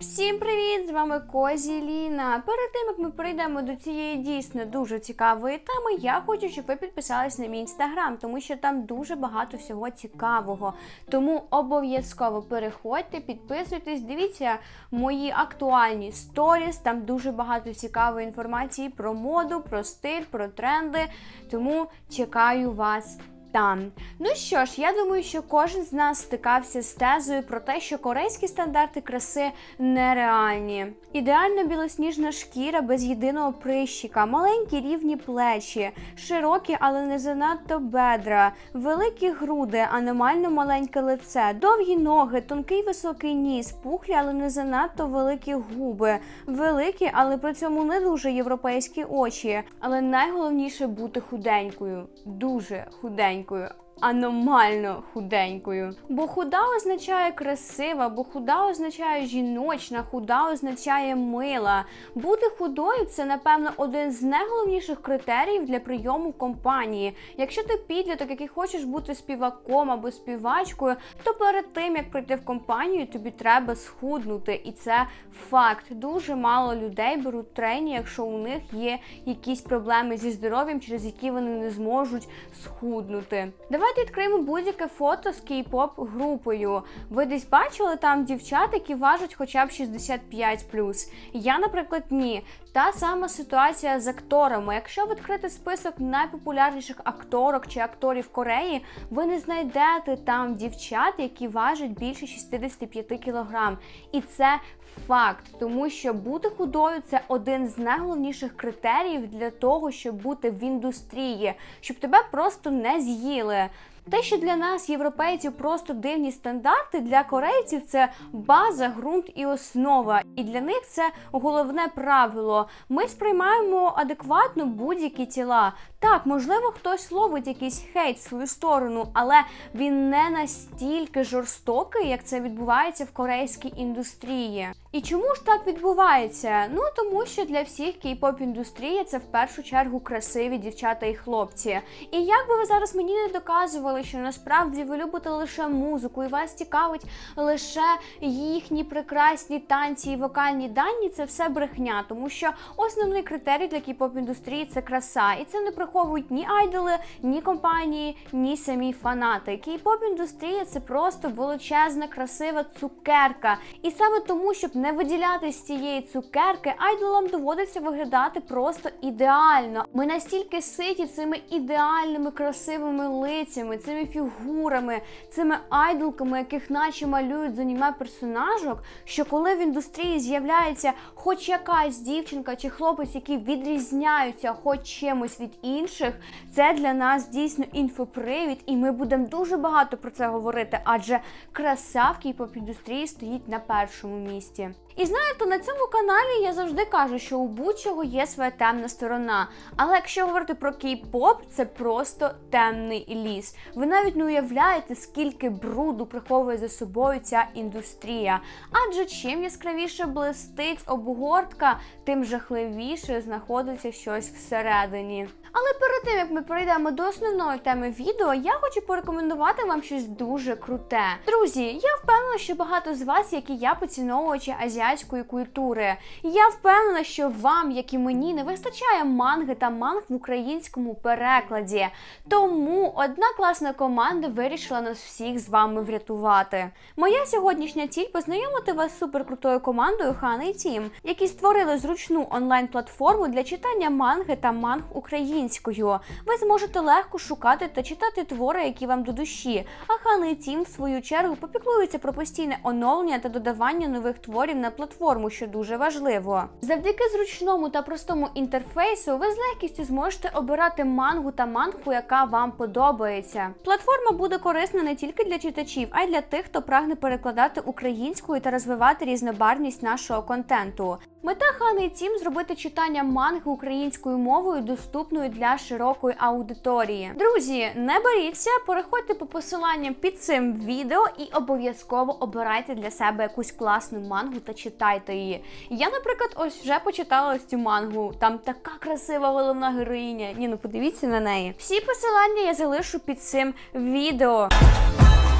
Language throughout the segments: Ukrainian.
Всім привіт! З вами Козі Ліна. Перед тим як ми перейдемо до цієї дійсно дуже цікавої теми, я хочу, щоб ви підписались на мій інстаграм, тому що там дуже багато всього цікавого. Тому обов'язково переходьте, підписуйтесь, дивіться мої актуальні сторіс. Там дуже багато цікавої інформації про моду, про стиль, про тренди. Тому чекаю вас. Там. Ну що ж, я думаю, що кожен з нас стикався з тезою про те, що корейські стандарти краси нереальні. Ідеально білосніжна шкіра без єдиного прищика, маленькі рівні плечі, широкі, але не занадто бедра, великі груди, аномально маленьке лице, довгі ноги, тонкий високий ніс, пухлі, але не занадто великі губи, великі, але при цьому не дуже європейські очі. Але найголовніше бути худенькою, дуже худенькою. quoi Аномально худенькою. Бо худа означає красива, бо худа означає жіночна, худа означає мила. Бути худою це, напевно, один з найголовніших критеріїв для прийому компанії. Якщо ти підліток, який хочеш бути співаком або співачкою, то перед тим як прийти в компанію, тобі треба схуднути. І це факт. Дуже мало людей беруть трені, якщо у них є якісь проблеми зі здоров'ям, через які вони не зможуть схуднути. Давайте відкриємо будь-яке фото з кей-поп групою. Ви десь бачили там дівчат, які важать хоча б 65+. Я, наприклад, ні. Та сама ситуація з акторами. Якщо відкрити список найпопулярніших акторок чи акторів Кореї, ви не знайдете там дівчат, які важать більше 65 кг. І це факт, тому що бути худою це один з найголовніших критеріїв для того, щоб бути в індустрії, щоб тебе просто не з'їли. Те, що для нас, європейців, просто дивні стандарти, для корейців це база, ґрунт і основа. І для них це головне правило. Ми сприймаємо адекватно будь-які тіла. Так, можливо, хтось ловить якийсь хейт в свою сторону, але він не настільки жорстокий, як це відбувається в корейській індустрії. І чому ж так відбувається? Ну тому що для всіх кей-поп індустрія це в першу чергу красиві дівчата і хлопці. І як би ви зараз мені не доказували, що насправді ви любите лише музику, і вас цікавить лише їхні прекрасні танці і вокальні дані, це все брехня, тому що основний критерій для кей-поп індустрії це краса, і це не приховують ні айдоли, ні компанії, ні самі фанати. Кей-поп індустрія це просто величезна, красива цукерка. І саме тому, щоб не виділяти з цієї цукерки, айдолам доводиться виглядати просто ідеально. Ми настільки ситі цими ідеальними красивими лицями, цими фігурами, цими айдолками, яких наче малюють з аніме персонажок, що коли в індустрії з'являється хоч якась дівчинка чи хлопець, які відрізняються хоч чимось від інших, це для нас дійсно інфопривід, і ми будемо дуже багато про це говорити, адже краса в кей-поп індустрії стоїть на першому місці. І знаєте, на цьому каналі я завжди кажу, що у будь-чого є своя темна сторона. Але якщо говорити про кей-поп, це просто темний ліс. Ви навіть не уявляєте, скільки бруду приховує за собою ця індустрія. Адже чим яскравіше блистить обгортка, тим жахливіше знаходиться щось всередині. Але перед тим як ми перейдемо до основної теми відео, я хочу порекомендувати вам щось дуже круте. Друзі, я впевнена, що багато з вас, як і я, поціновувачі азіатської культури. Я впевнена, що вам, як і мені, не вистачає манги та манг в українському перекладі. Тому одна класна команда вирішила нас всіх з вами врятувати. Моя сьогоднішня ціль познайомити вас з суперкрутою командою Хани Тім, які створили зручну онлайн-платформу для читання манги та манг українською. Ви зможете легко шукати та читати твори, які вам до душі. А Хани Тім, в свою чергу, попіклуються про постійне оновлення та додавання нових творів на платформу, що дуже важливо. Завдяки зручному та простому інтерфейсу ви з легкістю зможете обирати мангу та мангу, яка вам подобається. Платформа буде корисна не тільки для читачів, а й для тих, хто прагне перекладати українською та розвивати різнобарвність нашого контенту. Мета Хани Тім зробити читання манги українською мовою доступною для широкої аудиторії. Друзі, не боріться, переходьте по посиланням під цим відео і обов'язково обирайте для себе якусь класну мангу та читайте її. Я, наприклад, ось вже почитала ось цю мангу. Там така красива головна героїня. Ні, ну подивіться на неї. Всі посилання я залишу під цим відео.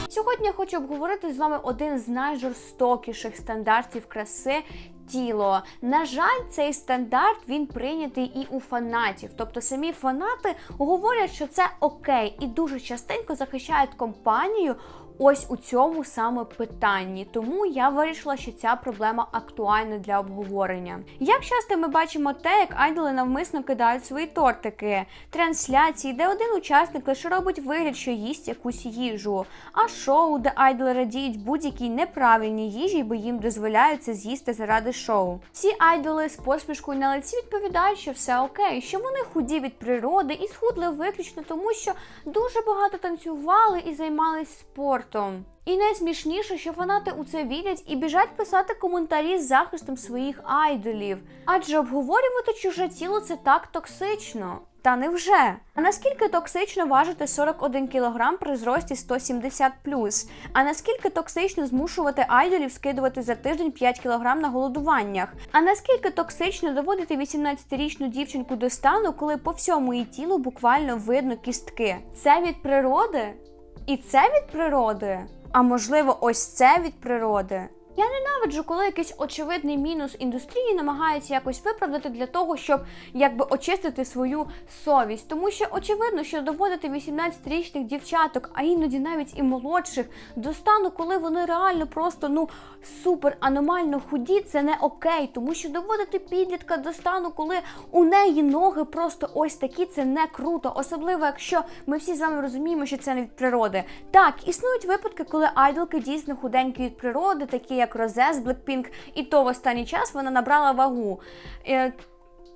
Сьогодні я хочу обговорити з вами один з найжорстокіших стандартів краси. Тіло. На жаль, цей стандарт він прийнятий і у фанатів. Тобто самі фанати говорять, що це окей, і дуже частенько захищають компанію ось у цьому саме питанні. Тому я вирішила, що ця проблема актуальна для обговорення. Як часто ми бачимо те, як айдоли навмисно кидають свої тортики, трансляції, де один учасник лише робить вигляд, що їсть якусь їжу, а шоу, де айдоли радіють будь-якій неправильній їжі, бо їм дозволяють це з'їсти заради шоу. Ці айдоли з посмішкою на лиці відповідають, що все окей, що вони худі від природи і схудли виключно тому, що дуже багато танцювали і займались спортом. І найсмішніше, що фанати у це вірять і біжать писати коментарі з захистом своїх айдолів. Адже обговорювати чуже тіло це так токсично. Та невже? А наскільки токсично важити 41 кг при зрості 170 А наскільки токсично змушувати айдолів скидувати за тиждень 5 кг на голодуваннях? А наскільки токсично доводити 18-річну дівчинку до стану, коли по всьому її тілу буквально видно кістки? Це від природи? І це від природи? А можливо, ось це від природи? Я ненавиджу, коли якийсь очевидний мінус індустрії намагається якось виправдати для того, щоб якби очистити свою совість. Тому що очевидно, що доводити 18-річних дівчаток, а іноді навіть і молодших, до стану, коли вони реально просто ну супер аномально худі, це не окей. Тому що доводити підлітка до стану, коли у неї ноги просто ось такі, це не круто. Особливо, якщо ми всі з вами розуміємо, що це не від природи. Так, існують випадки, коли айдолки дійсно худенькі від природи, такі як Розе з Blackpink, і то в останній час вона набрала вагу.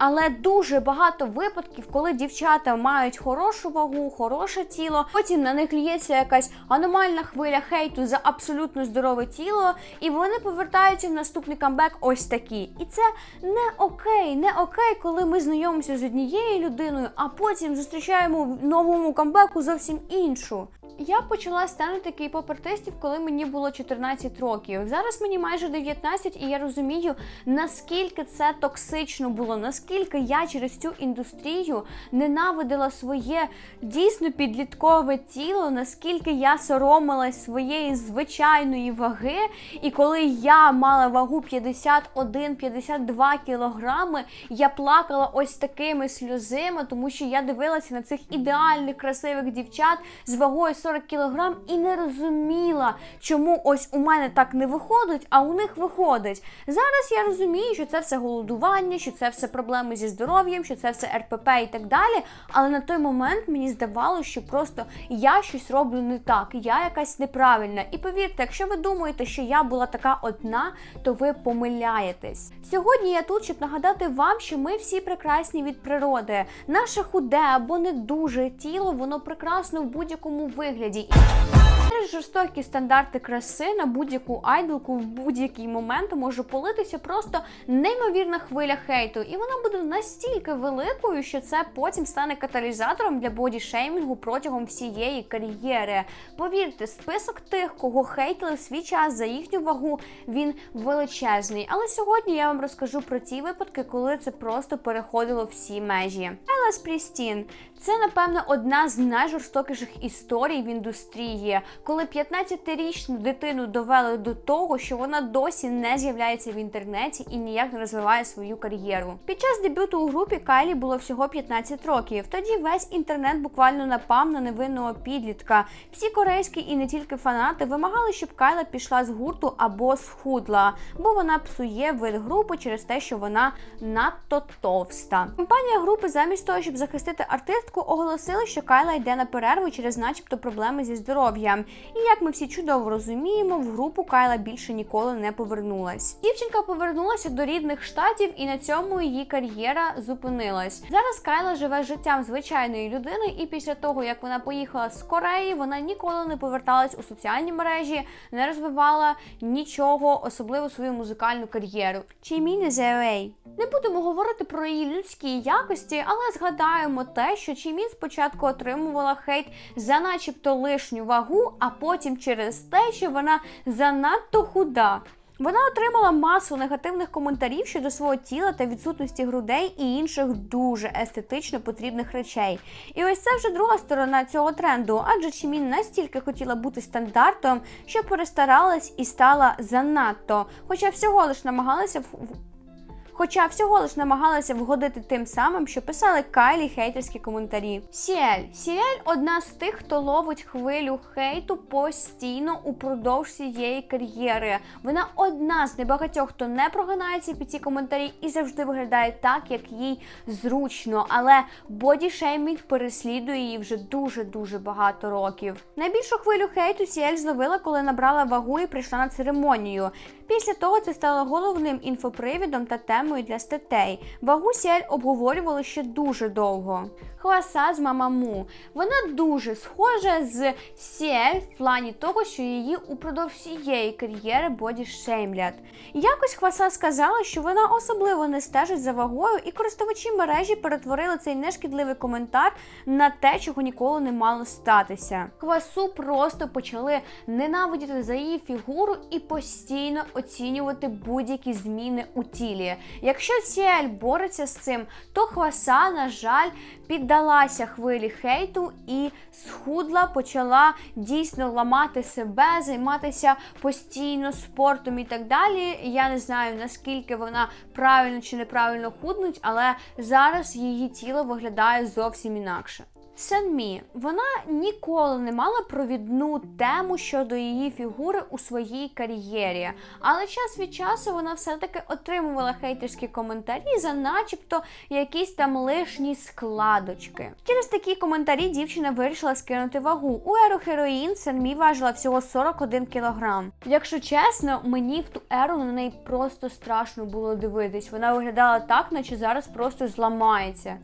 Але дуже багато випадків, коли дівчата мають хорошу вагу, хороше тіло, потім на них лється якась аномальна хвиля хейту за абсолютно здорове тіло, і вони повертаються в наступний камбек ось такі. І це не окей, не окей, коли ми знайомимося з однією людиною, а потім зустрічаємо в новому камбеку зовсім іншу. Я почала станути кей-поп-артистів, коли мені було 14 років. Зараз мені майже 19, і я розумію, наскільки це токсично було, наскільки я через цю індустрію ненавидила своє дійсно підліткове тіло, наскільки я соромилась своєї звичайної ваги. І коли я мала вагу 51-52 кілограми, я плакала ось такими сльозима, тому що я дивилася на цих ідеальних красивих дівчат з вагою 40 кілограм і не розуміла, чому ось у мене так не виходить, а у них виходить. Зараз я розумію, що це все голодування, що це все проблеми зі здоров'ям, що це все РПП і так далі. Але на той момент мені здавалося, що просто я щось роблю не так, я якась неправильна. І повірте, якщо ви думаєте, що я була така одна, то ви помиляєтесь. Сьогодні я тут, щоб нагадати вам, що ми всі прекрасні від природи. Наше худе або не дуже тіло, воно прекрасно в будь-якому вигляді. Через жорстокі стандарти краси на будь-яку айдолку в будь-який момент може политися просто неймовірна хвиля хейту, і вона буде настільки великою, що це потім стане каталізатором для бодішеймінгу протягом всієї кар'єри. Повірте, список тих, кого хейтили свій час за їхню вагу, він величезний. Але сьогодні я вам розкажу про ті випадки, коли це просто переходило всі межі. Елес Прістін це, напевно, одна з найжорстокіших історій в індустрії, коли 15-річну дитину довели до того, що вона досі не з'являється в інтернеті і ніяк не розвиває свою кар'єру. Під час дебюту у групі Кайлі було всього 15 років. Тоді весь інтернет буквально напав на невинного підлітка. Всі корейські і не тільки фанати вимагали, щоб Кайла пішла з гурту або схудла, бо вона псує вид групи через те, що вона надто товста. Компанія групи, замість того, щоб захистити артистку, оголосила, що Кайла йде на перерву через, начебто, проблеми зі здоров'ям. І як ми всі чудово розуміємо, в групу Кайла більше ніколи не повернулась. Дівчинка повернулася до рідних штатів, і на цьому її кар'єра зупинилась. Зараз Кайла живе життям звичайної людини, і після того, як вона поїхала з Кореї, вона ніколи не поверталась у соціальні мережі, не розвивала нічого, особливо свою музикальну кар'єру. Чиміні ZOA. Не будемо говорити про її людські якості, але згадаємо те, що Чимін спочатку отримувала хейт за начебто лишню вагу, а потім через те, що вона занадто худа. Вона отримала масу негативних коментарів щодо свого тіла та відсутності грудей і інших дуже естетично потрібних речей. І ось це вже друга сторона цього тренду, адже Чімін настільки хотіла бути стандартом, що перестаралась і стала занадто, хоча всього лиш намагалася. Хоча всього лиш намагалася вгодити тим самим, що писали Кайлі хейтерські коментарі. Сіель. Сіель одна з тих, хто ловить хвилю хейту постійно упродовж цієї кар'єри. Вона одна з небагатьох, хто не прогинається під ці коментарі і завжди виглядає так, як їй зручно. Але бодішеймінг переслідує її вже дуже дуже багато років. Найбільшу хвилю хейту Сіель зловила, коли набрала вагу і прийшла на церемонію. Після того це стало головним інфопривідом та темою для статей. Вагу Сіель обговорювали ще дуже довго. Хваса з Мамаму. Вона дуже схожа з Сіель в плані того, що її упродовж всієї кар'єри боді шеймлять. Якось Хваса сказала, що вона особливо не стежить за вагою, і користувачі мережі перетворили цей нешкідливий коментар на те, чого ніколи не мало статися. Хвасу просто почали ненавидіти за її фігуру і постійно оцінювати будь-які зміни у тілі. Якщо Сіель бореться з цим, то Хваса, на жаль, піддалася хвилі хейту і схудла, почала дійсно ламати себе, займатися постійно спортом і так далі. Я не знаю наскільки вона правильно чи неправильно худнуть, але зараз її тіло виглядає зовсім інакше. Сенмі, вона ніколи не мала провідну тему щодо її фігури у своїй кар'єрі, але час від часу вона все-таки отримувала хейтерські коментарі за начебто якісь там лишні складочки. Через такі коментарі дівчина вирішила скинути вагу. У еру хероїн Сенмі важила всього 41 кілограм. Якщо чесно, мені в ту еру на неї просто страшно було дивитись. Вона виглядала так, наче зараз просто зламається.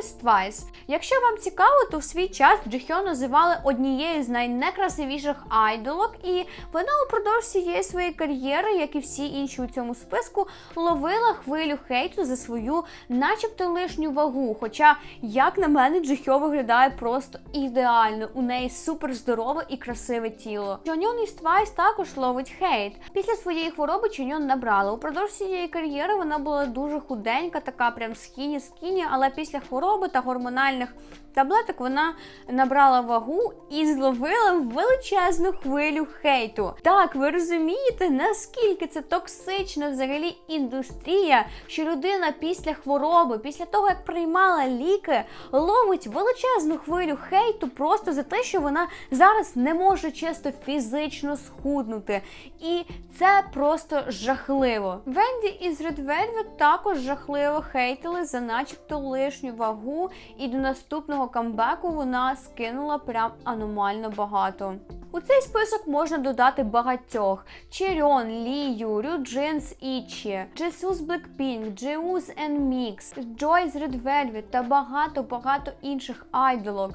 Із Twice. Якщо вам цікаво, то в свій час Джихьо називали однією з найнекрасивіших айдолок, і вона упродовж всієї своєї кар'єри, як і всі інші у цьому списку, ловила хвилю хейту за свою, начебто, лишню вагу. Хоча, як на мене, Джихьо виглядає просто ідеально. У неї супер здорове і красиве тіло. Чоньон із Твайс також ловить хейт. Після своєї хвороби Чоньон набрала. Упродовж цієї кар'єри вона була дуже худенька, така прям скіні-скіні, але після хвороби та гормональних таблеток вона набрала вагу і зловила величезну хвилю хейту. Так, ви розумієте, наскільки це токсична взагалі індустрія, що людина після хвороби, після того як приймала ліки, ловить величезну хвилю хейту просто за те, що вона зараз не може чисто фізично схуднути. І це просто жахливо. Венді із Red також жахливо хейтили за начебто лишню вагу і до наступного камбеку вона скинула прям аномально багато. У цей список можна додати багатьох: Черон, Лію, Рюджинс Ічі, Джесус Блекпінк, Джеуз ЕнМікс, Джой з Red Velvet та багато-багато інших айдолок.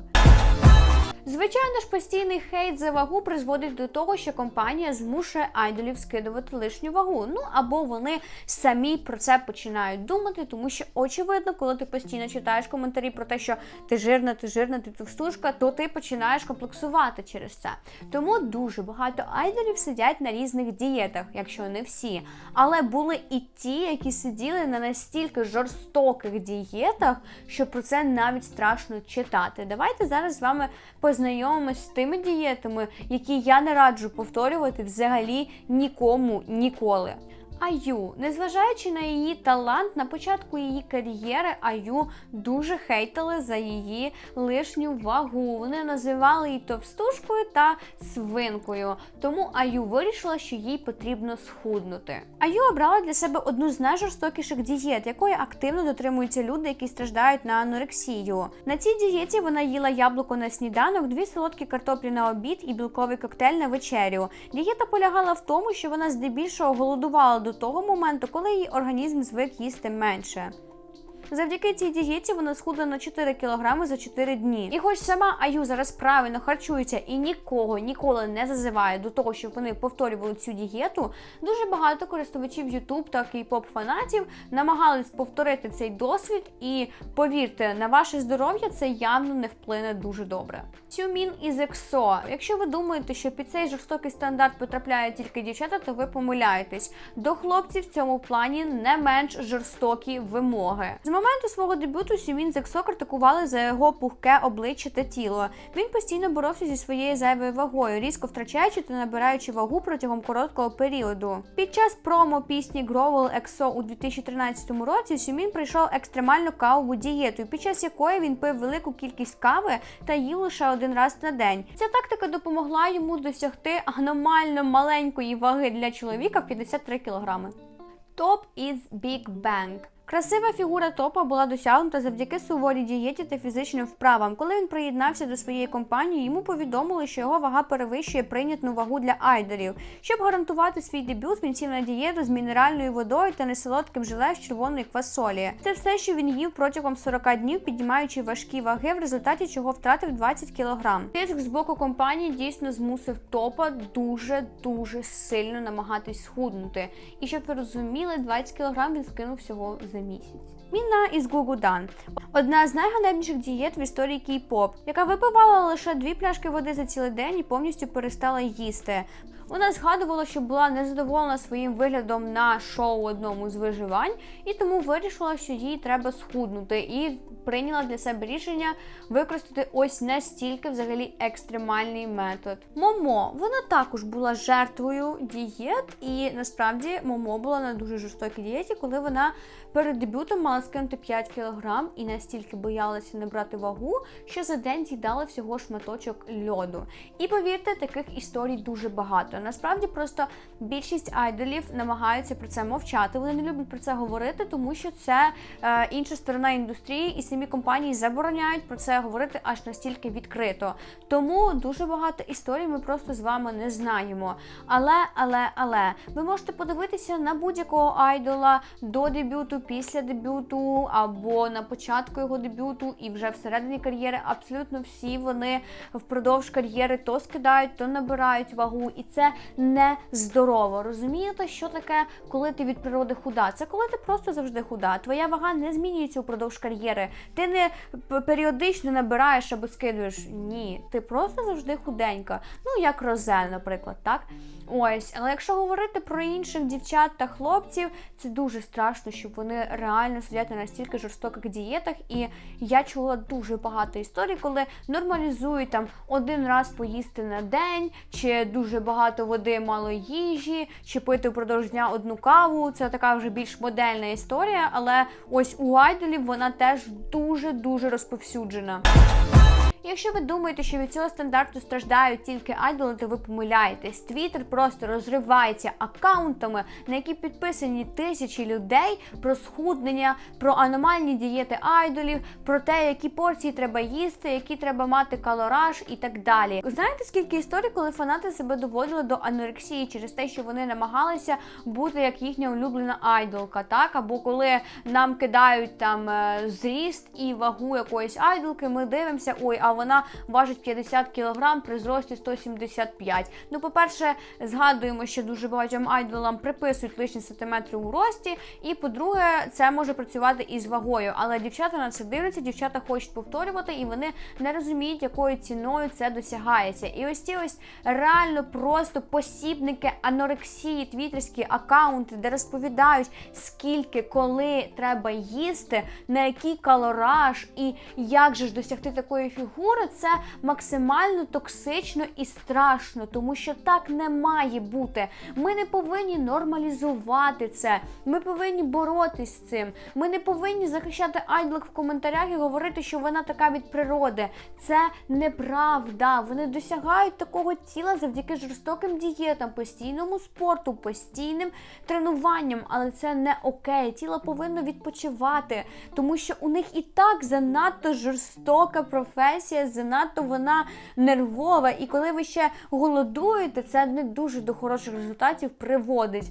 Звичайно ж, постійний хейт за вагу призводить до того, що компанія змушує айдолів скидувати лишню вагу. Ну або вони самі про це починають думати, тому що очевидно, коли ти постійно читаєш коментарі про те, що ти жирна, ти жирна, ти товстушка, то ти починаєш комплексувати через це. Тому дуже багато айдолів сидять на різних дієтах, якщо не всі. Але були і ті, які сиділи на настільки жорстоких дієтах, що про це навіть страшно читати. Давайте зараз з вами познайомимось з тими дієтами, які я не раджу повторювати взагалі нікому ніколи. Аю, незважаючи на її талант, на початку її кар'єри Аю дуже хейтили за її лишню вагу. Вони називали її товстушкою та свинкою. Тому Аю вирішила, що їй потрібно схуднути. Аю обрала для себе одну з найжорстокіших дієт, якої активно дотримуються люди, які страждають на анорексію. На цій дієті вона їла яблуко на сніданок, дві солодкі картоплі на обід і білковий коктейль на вечерю. Дієта полягала в тому, що вона здебільшого голодувала до того моменту, коли її організм звик їсти менше. Завдяки цій дієті вона схудла на 4 кілограми за 4 дні. І хоч сама Аю зараз правильно харчується і нікого ніколи не зазиває до того, щоб вони повторювали цю дієту, дуже багато користувачів YouTube та кей-поп фанатів намагались повторити цей досвід, і повірте, на ваше здоров'я це явно не вплине дуже добре. Сюмін із ЕКСО. Якщо ви думаєте, що під цей жорстокий стандарт потрапляють тільки дівчата, то ви помиляєтесь. До хлопців в цьому плані не менш жорстокі вимоги. Моменту свого дебюту Сюмін з ЕКСО критикували за його пухке обличчя та тіло. Він постійно боровся зі своєю зайвою вагою, різко втрачаючи та набираючи вагу протягом короткого періоду. Під час промо пісні Growl EXO у 2013 році Сюмін пройшов екстремальну кавову дієту, під час якої він пив велику кількість кави та їв лише один раз на день. Ця тактика допомогла йому досягти аномально маленької ваги для чоловіка в 53 кілограми. Топ із Big Bang. Красива фігура топа була досягнута завдяки суворій дієті та фізичним вправам. Коли він приєднався до своєї компанії, йому повідомили, що його вага перевищує прийнятну вагу для айдолів. Щоб гарантувати свій дебют, він сів на дієту з мінеральною водою та несолодким желе з червоної квасолі. Це все, що він їв протягом 40 днів, піднімаючи важкі ваги, в результаті чого втратив 20 кілограм. Тиск з боку компанії дійсно змусив топа дуже дуже сильно намагатись схуднути. І щоб ви розуміли, 20 кілограм він скинув всього за місяць. Міна із Гугудан одна з найганебніших дієт в історії кей-поп, яка випивала лише дві пляшки води за цілий день і повністю перестала їсти. Вона згадувала, що була незадоволена своїм виглядом на шоу одному з виживань, і тому вирішила, що їй треба схуднути, і прийняла для себе рішення використати ось настільки взагалі екстремальний метод. Момо вона також була жертвою дієт, і насправді Момо була на дуже жорстокій дієті, коли вона перед дебютом мала скинути 5 кілограм і настільки боялася набрати вагу, що за день з'їдала всього шматочок льоду. І повірте, таких історій дуже багато. Насправді просто більшість айдолів намагаються про це мовчати. Вони не люблять про це говорити, тому що це е, інша сторона індустрії, і самі компанії забороняють про це говорити аж настільки відкрито. Тому дуже багато історій ми просто з вами не знаємо. Але, але, але ви можете подивитися на будь-якого айдола до дебюту, після дебюту або на початку його дебюту, і вже всередині кар'єри абсолютно всі вони впродовж кар'єри то скидають, то набирають вагу, і це не здорово. Розумієте, що таке, коли ти від природи худа? Це коли ти просто завжди худа. Твоя вага не змінюється упродовж кар'єри. Ти не періодично набираєш або скидуєш. Ні, ти просто завжди худенька. Ну як Розель, наприклад, так. Ось, але якщо говорити про інших дівчат та хлопців, це дуже страшно, щоб вони реально сидять на настільки жорстоких дієтах. І я чула дуже багато історій, коли нормалізують там один раз поїсти на день, чи дуже багато води, мало їжі, чи пити впродовж дня одну каву. Це така вже більш модельна історія, але ось у айдолів вона теж дуже дуже розповсюджена. Якщо ви думаєте, що від цього стандарту страждають тільки айдоли, то ви помиляєтесь. Твіттер просто розривається аккаунтами, на які підписані тисячі людей про схуднення, про аномальні дієти айдолів, про те, які порції треба їсти, які треба мати калораж і так далі. Знаєте, скільки історій, коли фанати себе доводили до анорексії через те, що вони намагалися бути як їхня улюблена айдолка, так або коли нам кидають там е, зріст і вагу якоїсь айдолки, ми дивимося, ой, а вона важить 50 кг при зрості 175. Ну, по-перше, згадуємо, що дуже багатьом айдолам приписують лишні сантиметри у рості. І по-друге, це може працювати із вагою. Але дівчата на це дивляться, дівчата хочуть повторювати, і вони не розуміють, якою ціною це досягається. І ось ці ось реально просто посібники анорексії, твіттерські акаунти, де розповідають, скільки коли треба їсти, на який калораж і як же ж досягти такої фігури, це максимально токсично і страшно, тому що так не має бути. Ми не повинні нормалізувати це. Ми повинні боротись з цим. Ми не повинні захищати айдлик в коментарях і говорити, що вона така від природи. Це неправда. Вони досягають такого тіла завдяки жорстоким дієтам, постійному спорту, постійним тренуванням. Але це не окей. Тіло повинно відпочивати, тому що у них і так занадто жорстока професія, занадто вона нервова. І коли ви ще голодуєте, це не дуже до хороших результатів приводить.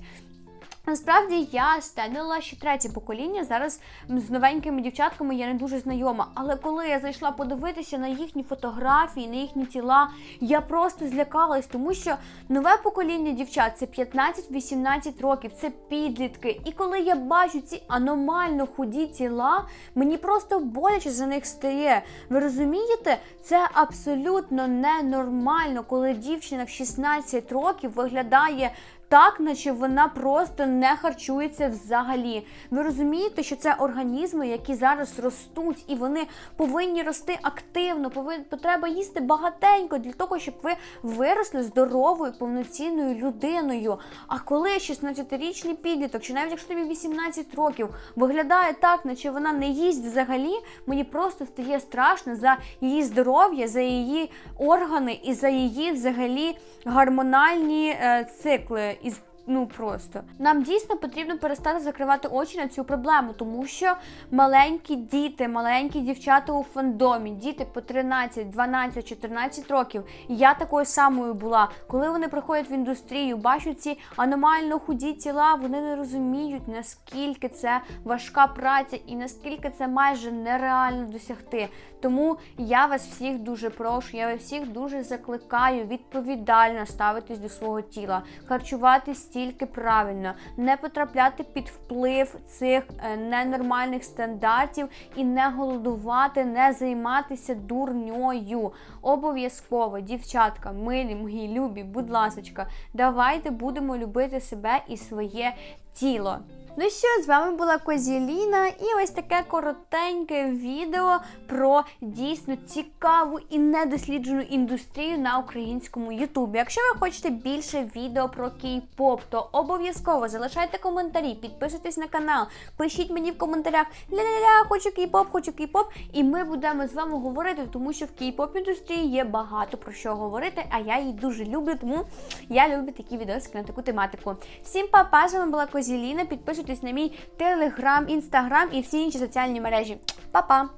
Насправді я стендила ще третє покоління. Зараз з новенькими дівчатками я не дуже знайома. Але коли я зайшла подивитися на їхні фотографії, на їхні тіла, я просто злякалась, тому що нове покоління дівчат це 15-18 років, це підлітки. І коли я бачу ці аномально худі тіла, мені просто боляче за них стає. Ви розумієте? Це абсолютно ненормально, коли дівчина в 16 років виглядає так, наче вона просто не харчується взагалі. Ви розумієте, що це організми, які зараз ростуть, і вони повинні рости активно, повин... треба їсти багатенько для того, щоб ви виросли здоровою, повноцінною людиною. А коли 16-річний підліток, чи навіть якщо тобі 18 років, виглядає так, наче вона не їсть взагалі, мені просто стає страшно за її здоров'я, за її органи і за її взагалі гормональні е, цикли. Із Ну просто нам дійсно потрібно перестати закривати очі на цю проблему, тому що маленькі діти, маленькі дівчата у фандомі, діти по 13, 12, 14 років. Я такою самою була. Коли вони приходять в індустрію, бачать ці аномально худі тіла, вони не розуміють наскільки це важка праця і наскільки це майже нереально досягти. Тому я вас всіх дуже прошу, я вас всіх дуже закликаю відповідально ставитись до свого тіла, харчуватись тільки правильно, не потрапляти під вплив цих е, ненормальних стандартів і не голодувати, не займатися дурньою. Обов'язково, дівчатка, милі, мої любі, будь ласочка, давайте будемо любити себе і своє тіло. Ну що, з вами була Козіліна, і ось таке коротеньке відео про дійсно цікаву і недосліджену індустрію на українському Ютубі. Якщо ви хочете більше відео про кей-поп, то обов'язково залишайте коментарі, підписуйтесь на канал, пишіть мені в коментарях ля-ля-ля, хочу кей-поп, хочу кей-поп, і ми будемо з вами говорити, тому що в кей-поп індустрії є багато про що говорити, а я її дуже люблю, тому я люблю такі відосики на таку тематику. Всім па-па, з вами була Козіліна. Підписуйтесь на мій телеграм, інстаграм і всі інші соціальні мережі. Па-па!